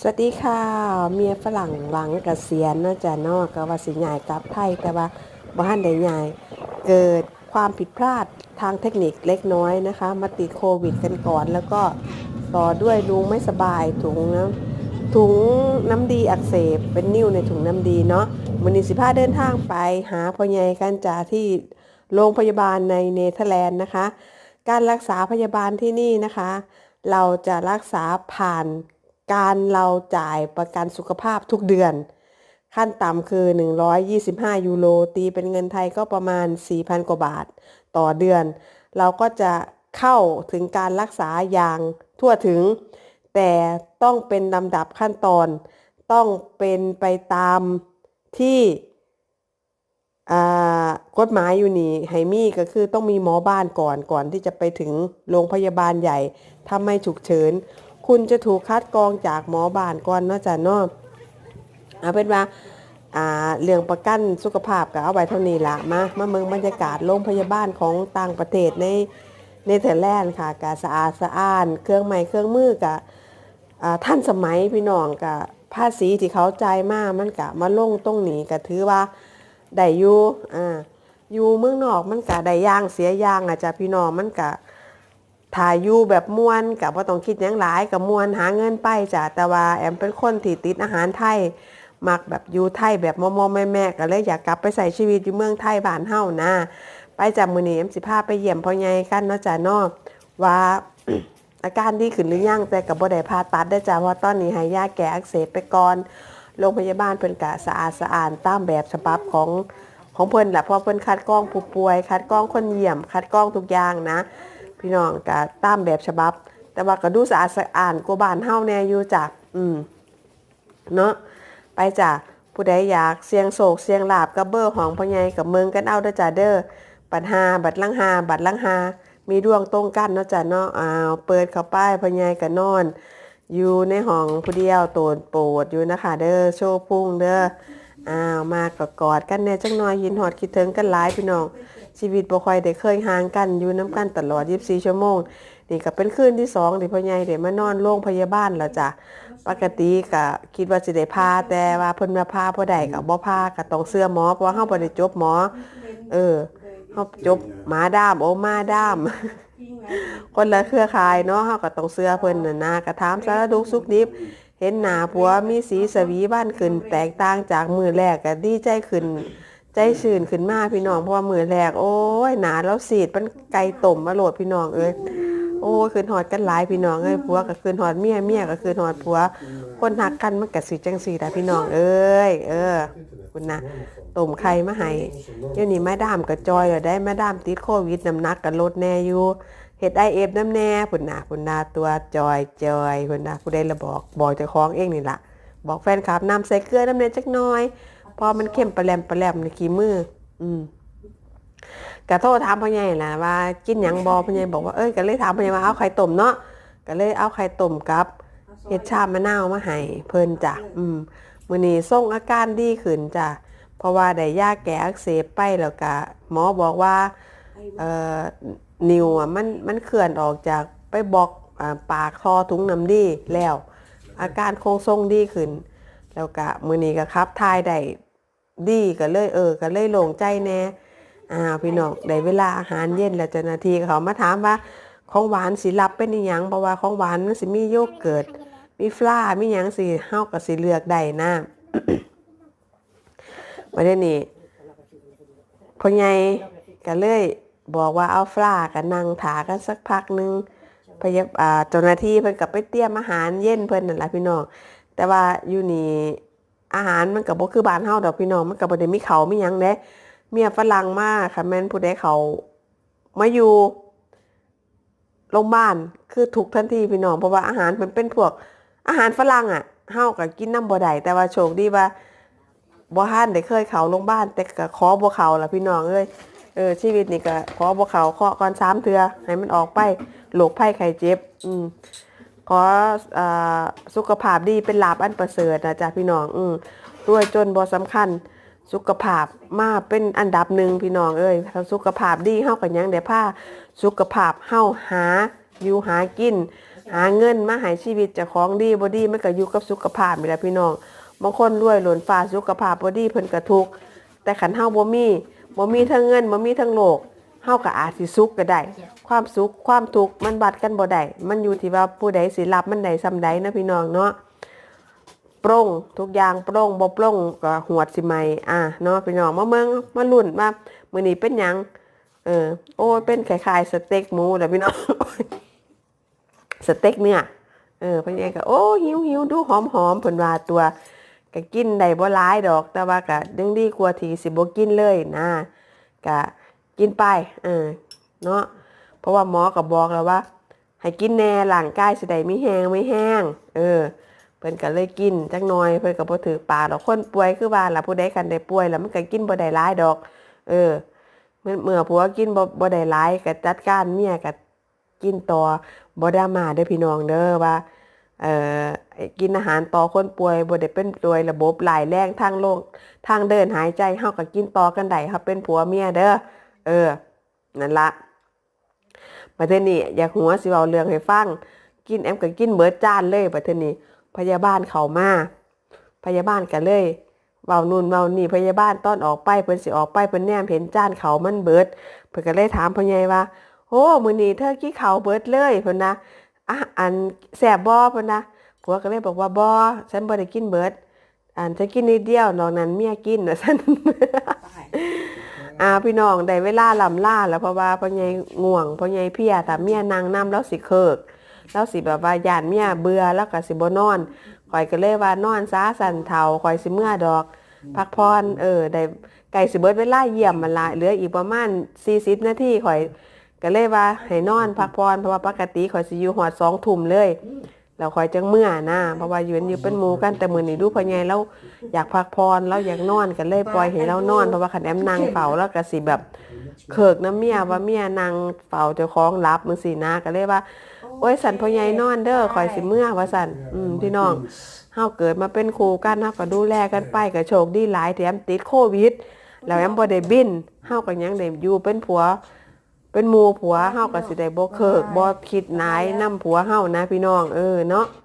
สวัสดีค่ะ เมียฝรั่งหลังเกษียณเนาะจ้ะนอกก็ว่าสิใหญ่กลับไทยแต่ว่าบ้านใดใหญ่เกิดความผิดพลาดทางเทคนิคเล็กน้อยนะคะ มาติดโควิดกันก่อน แล้วก็ต่อด้วยลุงไม่สบายถุงน้ำถุงน้ำดีอักเสบเป็นนิ่วในถุงน้ำดีเนาะมันนี้สิพาเดินทางไปหาพ่อใหญ่กันจ่าที่โรงพยาบาลในเนเธอร์แลนด์นะคะ การรักษาพยาบาลที่นี่นะคะ เราจะรักษาผ่าน การเราจ่ายประกันสุขภาพทุกเดือน ขั้นต่ำคือ 125 ยูโรตีเป็นเงินไทยก็ประมาณ 4,000 กว่าบาทต่อเดือน เราก็จะเข้าถึงการรักษาอย่างทั่วถึง แต่ต้องเป็นลำดับขั้นตอน ต้องเป็นไปตามที่กฎหมายอยู่นี่ไฮมี่ก็คือต้องมีหมอบ้านก่อนก่อนที่จะไปถึงโรงพยาบาลใหญ่ถ้าไม่ฉุกเฉิน คุณจะถูกคัดกรองจากหมอบานก่อนเนาะจ้ะเนาะเอาเป็นว่าเรื่องประกันสุขภาพก็เอาไว้เท่านี้ละมามาเมืองบรรยากาศโรงพยาบาลของต่างประเทศในเนเธอร์แลนด์ค่ะกะสะอาดสะอ้าน เครื่องไม้เครื่องมือกะท่านสมัยพี่น้องกะภาษีที่เขาจ่ายมามันกะมาลงตรงนี้ก็ถือว่าได้อยู่อ่าอยู่เมืองนอกมันกะได้ย่างเสียย่างอะจ้ะพี่น้องมันกะ ถ่ายอยู่แบบมวนกับว่าต้องคิดยังหลายกับมวนหาเงินไปจ้ะแต่ว่าแอมเป็นคนที่ติดอาหารไทยมักแบบอยู่ไทยแบบมอมอแม่แม่ก็เลยอยากกลับไปใส่ชีวิตอยู่เมืองไทยบ้านเฮานะ ไปจากมือนี้เอ็มสิพาไปเยี่ยมพ่อใหญ่กันเนาะจ้ะนาะว่าอาการดีขึ้นหรือยังแต่กับบ่ได้ผ่าตัดได้จ้ะเพราะตอนนี้ห้ยาแก้อักเสบไปก่อนโรงพยาบาลเพิ่นกะสะอาดสะอาดตามแบบฉบับของของเพิ่นแหละเพราะเพิ่นคัดกรองผู้ป่วย คัดกรองคนเยี่ยม คัดกรองทุกอย่างนะ พี่น้องกะตามแบบฉบับ แต่ว่าก็ดูสะอาดสะอาดกว่าบ้านเฮาแน่อยู่จ้ะอืมเนาะไปจ้ะผู้ใดอยากเสียงโศกเสียงลาบกับเบอร์ของพ่อใหญ่กับเมืองกันเอาเด้อจ้ะเด้อบัตรหาบัตรลังหาบัตรลังหามีดวงตรงกันเนาะจ้ะเนาะอ้าวเปิดเข้าไปพ่อใหญ่ก็นอน อยู่ในห้องผู้เดียวโตนโปรดอยู่นะคะเด้อโชว์พุ่งเด้ออ้าวมากกอดกันแน่จังน้อยยินหอดคิดถึงกันหลายพี่น้อง ชีวิตบ่ค่อยได้เคยห่างกันอยู่น้ำกันตลอด 24 ชั่วโมง นี่ก็เป็นคืนที่สองที่พ่อใหญ่ได้มานอนโรงพยาบาลแล้วจ้ะปกติก็คิดว่าสิได้พาแต่ว่าเพิ่นมาพาบ่ได้ก็บ่พาก็ต้องเชื่อหมอเพราะว่าเฮาบ่ได้จบหมอ เออเฮาจบหมาด้ามโอมาด้ามคนละเครือข่ายเนาะเฮาก็ต้องเชื่อเพิ่นน่ะนะก็ถามสารทุกข์สุขดิบเห็นหน้าผัวมีสีสวีบ้านขึ้นแตกต่างจากมือแรกก็ดีใจขึ้น ใจชื่นขึ้นมาพี่น้องเพราะว่ามือแรกโอ้ยหนาแล้วสีดมันไก่ต้มมาโหลดพี่น้องเอ้ยโอ้ยคืนหอดกันหลายพี่น้องเอ้ยผัวก็คืนหอดเมียเมียก็คืนหอดผัว คนหักกันมันก็สิจังสีแต่พี่น้องเอ้ยเออ คุณนะต้มไข่มาให้เดี๋ยวนี้แม่ดามก็จอยก็ได้แม่ดามติดโควิดน้ำหนักก็ลดแน่อยู่เฮ็ดไอเอฟน้ำแน่พุ่นน่ะพุ่นน่ะตัวจอยจอยพุ่นน่ะผู้ใดละบอกบอกเจ้าของเองนี่ล่ะ บอกแฟนคลับน้ำใส่เกลือน้ำเนยจักหน่อย พอมันเข้มปลาแหลมปลาแหลมในขี้มือ อืมกะโทษถามพ่อใหญ่ล่ะว่า กินหยังบอพ่อใหญ่บอกว่าเอ้ยก็เลยถามพ่อใหญ่ว่าเอาไข่ต้มเนาะก็เลยเอาไข่ต้มกับเห็ดชามะนาวมาให้เพิ่นจ้ะอืมมื้อนี้ส่งอาการดีขึ้นจ้ะเพราะว่าได้ยาแก้อักเสบไปแล้วก็หมอบอกว่าเอ่อนิ้วอะมันมันเคลื่อนออกจากไปบอกปากคอถุงน้ำดีแล้ว อาการคงทรงดีขึ้น แล้วก็มื้อนี้ก็ครับทายได้ ดีก็เลยเออก็เลยโล่งใจแน่อ่าพี่น้องได้เวลาอาหารเย็นแล้วเจ้าหน้าที่เขามาถามว่าของหวานสิรับเป็นอีหยังเพราะว่าของหวานมันสิมีโยเกิร์ตมีฟลามีหยังสิเฮาก็สิเลือกได้นะวันนี้พ่อใหญ่ก็เลยบอกว่าเอาฟลากับนางถากันสักพักหนึงพยาอ่าเจ้าหน้าที่เพิ่นก็ไปเตรียมอาหารเย็นเพิ่นนั่นแหละพี่น้องแต่ว่าอยู่นี่ อาหารมันก็บ่คือบ้านเฮาดอกพี่น้องมันก็บ่ได้มีเขามีหยังเด้เมียฝรั่งมาค่ะแม่นผู้ใดเขามาอยู่โรงพยาบาลคือถูกทันทีพี่น้องเพราะว่าอาหารมันเป็นพวกอาหารฝรั่งอะเฮาก็กินน้ำบ่ได้แต่ว่าโชคดีว่าบ่ทันได้เคยเขาโรงพยาบาลแต่ก็ขอบ่เขาล่ะพี่น้องเอ้ยเออชีวิตนี่ก็ขอบ่เขาเคาะก่อนสามเทือให้มันออกไปโรคภัยไข้เจ็บ อืม ขออสุขภาพดีเป็นลาบอันประเสริฐนะจ๊ะพี่น้อง อืมรวยจนบ่สำคัญ สุขภาพมาเป็นอันดับหนึ่งพี่น้องเอ้ยถ้าสุขภาพดีเฮากันยังได้ผ้าสุขภาพเฮาหาอยู่หากิน หาเงินมาให้ชีวิตจ้าของดีบ่ดีมันก็อยู่กับสุขภาพนี่แหละพี่น้องบางคนรวยหล่นฟ้าสุขภาพบ่ดีเพิ่นก็ทุกแต่ขันเฮาบ่มีบ่มีทั้งเงินบ่มีทั้งโลก เฮาก็อาจสิสุขก็ได้ ความสุขความทุกข์มันบัดกันบ่ได้มันอยู่ที่ว่าผู้ใดสิรับมันได้ซำใดนะพี่น้องเนาะโปร่งทุกอย่างโปร่งบ่โปร่งก็หวดสิใหม่อะเนาะพี่น้องมาเมืองมาลุ้นว่ามื้อนี้เป็นหยังเออโอ้ยเป็นคล้ายๆสเต็กหมูแหละพี่น้องสเต็กเนี่ยเออเพิ่นเองก็โอ้หิวหิวดูหอมหอมเพิ่นว่าตัวก็กินได้บ่หลายดอก แต่ว่าก็ยังดีกว่าที่สิบ่กินเลยนะก็ กินไปเออเนาะเพราะว่าหมอก็บบอกแล้วว่า ให้กินแน่ร่างกายสิได้มีแห้งไม่แห้ง เออ เพิ่นก็เลยกินจักหน่อยเพิ่นก็บ่ถือปากดอกคนป่วยคือว่าล่ะผู้ใดคันได้ป่วยแล้วมันก็กินบ่ได้หลายดอก เออเมื่อเมื่อผัวกินบ่บ่ได้หลายก็จัดการเมียก็กินต่อบ่ดราม่าเด้อพี่น้องเด้อว่าเอ่อกินอาหารต่อคนป่วยบ่ได้เป็นโดยระบบหลายแรงทางโลกทางเดินหายใจเฮาก็กินต่อกันได้ครับเป็นผัวเมียเด้อ เออ นั่นละประเทศนี้อยากหัวสิเว้าเรื่องให้ฟัง กินแอมก็กินเบิดจานเลยประเทศนี้ พยาบาลเขามาพยาบาลก็เลยเว้านู่นเว้านี่พยาบาลต้อนออกไปเพิ่นสิออกไปเพิ่นแนมเห็นจานเขามันเบิดเพิ่นก็เลยถามพ่อใหญ่ว่าโอ้มื้อนี้เธอกินข้าเบิดเลยเพิ่นนะอะอันแซ่บบ่เพิ่นนะผัวก็เลยบอกว่าบ่ฉันบ่ได้กินเบิดอันฉันกินนิดเดียวนอกนั้นเมียกินว่าซั่น อ่าพี่น้องได้เวลาลำล่าแล้วเพราะว่าพ่อใหญ่ง่วงพ่อใหญ่เพียถ้าเมียนางนํแล้วสิเคิกแล้วสิแบบว่าย่านเมียเบื่อแล้วก็สิบ่นอนข่อยก็เลยว่านอนซาสันเฒ่าข่อยสิเมื่อดอก พักพรเออได้ไก่สิเบิดเวลาเยี่ยมมันละเหลืออีกประมาณ40นาทีข่อยก็เลยว่าให้นอนพักพรเพราะว่าปกติข่อยสิอยู่หอดสองทุ่มเลย แล้วข่อยจังเมื่อนะเพราะว่าอยู่อยู่เป็นหมู่กันแต่มื้อนี้ดูพ่อใหญ่แล้วอยากพักพรแล้วอยากนอนก็เลยปล่อยให้เรานอนเพราะว่าคันแอมนั่งเฝ้าแล้วก็สิแบบเขิกน้ำเมียว่าเมียนั่งเฝ้าเจ้าของรับมึงสินะก็เลยว่าโอ้ยสันพ่อใหญ่นอนเด้อข่อยสิเมื่อว่าสันอืมพี่น้องเฮาเกิดมาเป็นครูกันเฮาก็ดูแลกันไปก็โชคดีหลายแถมติดโควิด แล้วแอมบ่ได้บินเฮาก็ยังได้อยู่เป็นผัว เป็นหมูผัวเฮาก็สิได้บ่เคิกบ่คิดหนายนํผัวเฮานะพี่น้องเออเนาะ